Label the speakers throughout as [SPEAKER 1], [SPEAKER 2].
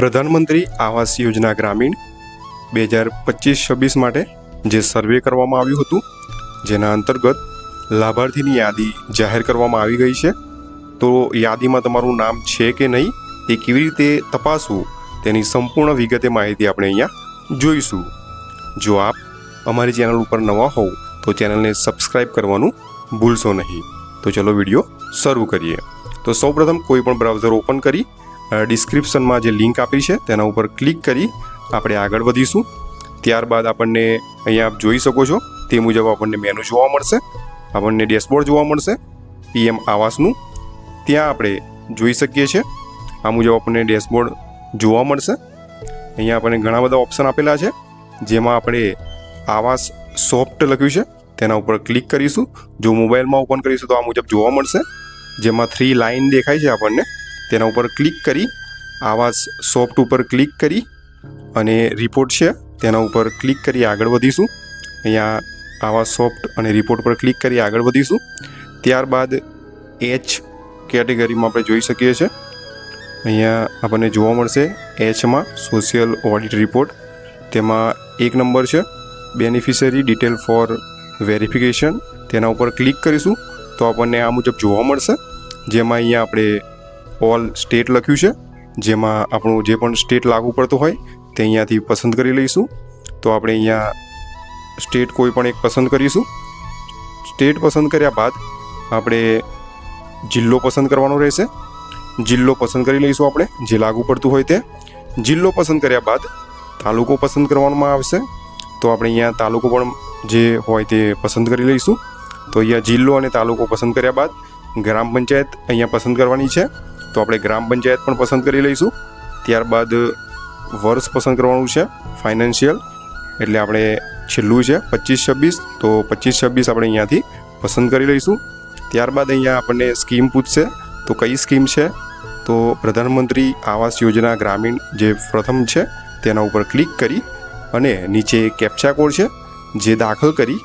[SPEAKER 1] પ્રધાનમંત્રી આવાસ યોજના ગ્રામીણ બે હજાર પચીસ છવ્વીસ માટે જે સર્વે કરવામાં આવ્યું હતું, જેના અંતર્ગત લાભાર્થીની યાદી જાહેર કરવામાં આવી ગઈ છે. તો યાદીમાં તમારું નામ છે કે નહીં, તે કેવી રીતે તપાસવું, તેની સંપૂર્ણ વિગતે માહિતી આપણે અહીંયા જોઈશું. જો આપ અમારી ચેનલ ઉપર નવા હોવ, તો ચેનલને સબસ્ક્રાઇબ કરવાનું ભૂલશો નહીં. તો ચલો વીડિયો શરૂ કરીએ. તો સૌપ્રથમ કોઈ પણ બ્રાઉઝર ઓપન કરી ડિસ્ક્રિપ્શનમાં જે લિંક આપી છે, તેના ઉપર ક્લિક કરી આપણે આગળ વધીશું. ત્યારબાદ આપણને અહીંયા આપ જોઈ શકો છો, તે મુજબ આપણને મેનુ જોવા મળશે. આપણને ડેશબોર્ડ જોવા મળશે પીએમ આવાસનું. ત્યાં આપણે જોઈ શકીએ છીએ, આ મુજબ આપણને ડેશબોર્ડ જોવા મળશે. અહીંયા આપણને ઘણા બધા ઓપ્શન આપેલા છે, જેમાં આપણે આવાસ સોફ્ટ લખ્યું છે, તેના ઉપર ક્લિક કરીશું. જો મોબાઈલમાં ઓપન કરીશું તો આ મુજબ જોવા મળશે, જેમાં થ્રી લાઇન દેખાય છે આપણને. તેના ઉપર ક્લિક કરી, આવાસ સોફ્ટ ઉપર ક્લિક કરી અને રિપોર્ટ છે, તેના ઉપર ક્લિક કરી આગળ વધીશું. અહીંયા આવા સોફ્ટ અને રિપોર્ટ પર ક્લિક કરી આગળ વધીશું. ત્યારબાદ એચ કેટેગરીમાં આપણે જોઈ શકીએ છીએ. અહીંયા આપણને જોવા મળશે એચમાં સોશિયલ ઓડિટ રિપોર્ટ તેમાં એક નંબર છે બેનિફિશરી ડિટેલ ફોર વેરિફિકેશન તેના ઉપર ક્લિક કરીશું તો આપણને આ મુજબ જોવા મળશે. જેમાં અહીંયા આપણે ઓલ સ્ટેટ લખ્યું છે, જેમાં આપણું જે પણ સ્ટેટ લાગુ પડતું હોય, તે અહીંયાથી પસંદ કરી લઈશું. તો આપણે અહીંયા સ્ટેટ કોઈ પણ એક પસંદ કરીશું. સ્ટેટ પસંદ કર્યા બાદ આપણે જિલ્લો પસંદ કરવાનો રહેશે. જિલ્લો પસંદ કરી લઈશું આપણે, જે લાગુ પડતું હોય તે. જિલ્લો પસંદ કર્યા બાદ તાલુકો પસંદ કરવામાં આવશે. તો આપણે અહીંયા તાલુકો પણ જે હોય તે પસંદ કરી લઈશું. તો અહીંયા જિલ્લો અને તાલુકો પસંદ કર્યા બાદ ગ્રામ પંચાયત અહીંયા પસંદ કરવાની છે. તો આપણે ગ્રામ પંચાયત પણ પસંદ કરી લઈશું. ત્યારબાદ વર્ષ પસંદ કરવાનું છે ફાઇનાન્શિયલ એટલે આપણે છેલ્લું છે, પચીસ છવ્વીસ. તો પચીસ છવ્વીસ આપણે અહીંયાથી પસંદ કરી લઈશું. ત્યારબાદ અહીંયા આપણને સ્કીમ પૂછશે. તો કઈ સ્કીમ છે? તો પ્રધાનમંત્રી આવાસ યોજના ગ્રામીણ જે પ્રથમ છે, તેના ઉપર ક્લિક કરી અને નીચે કેપ્ચા કોડ છે, જે દાખલ કરી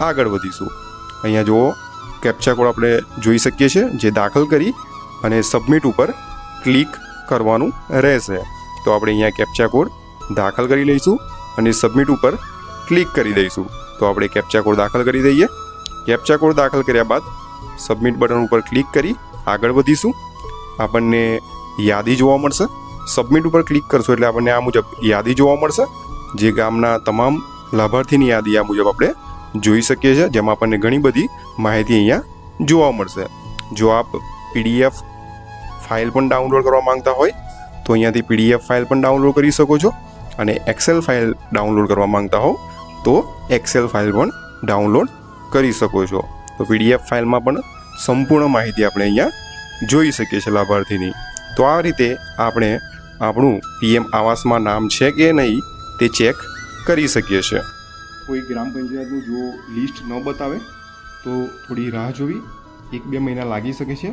[SPEAKER 1] આગળ વધીશું. અહીંયા જુઓ કેપ્ચા કોડ આપણે જોઈ શકીએ છીએ, જે દાખલ કરી અને સબમિટ ઉપર ક્લિક કરવાનું રહેશે. તો આપણે અહીંયા કેપ્ચા કોડ દાખલ કરી લઈશું અને સબમિટ ઉપર ક્લિક કરી દઈશું. તો આપણે કેપ્ચા કોડ દાખલ કરી દઈએ. કેપ્ચા કોડ દાખલ કર્યા બાદ સબમિટ બટન ઉપર ક્લિક કરી આગળ વધીશું. આપણને યાદી જોવા મળશે. સબમિટ ઉપર ક્લિક કરશો એટલે આપણને આ મુજબ યાદી જોવા મળશે. જે ગામના તમામ લાભાર્થીની યાદી આ મુજબ આપણે જોઈ શકીએ છીએ. જેમાં આપણને ઘણી બધી માહિતી અહીંયા જોવા મળશે. જો આપ પીડીએફ ફાઇલ પણ ડાઉનલોડ કરવા માંગતા હોય, તો અહીંયાથી પીડીએફ ફાઇલ પણ ડાઉનલોડ કરી શકો છો અને એક્સેલ ફાઇલ ડાઉનલોડ કરવા માંગતા હો, તો એક્સેલ ફાઇલ પણ ડાઉનલોડ કરી શકો છો. તો પીડીએફ ફાઇલમાં પણ સંપૂર્ણ માહિતી આપણે અહીંયા જોઈ શકીએ છીએ લાભાર્થીની. તો આ રીતે આપણે આપણું પીએમ આવાસમાં નામ છે કે નહીં તે ચેક કરી શકીએ છીએ. કોઈ ગ્રામ પંચાયતનું જો લિસ્ટ ન બતાવે, તો થોડી રાહ જોવી. એક બે મહિના લાગી શકે છે.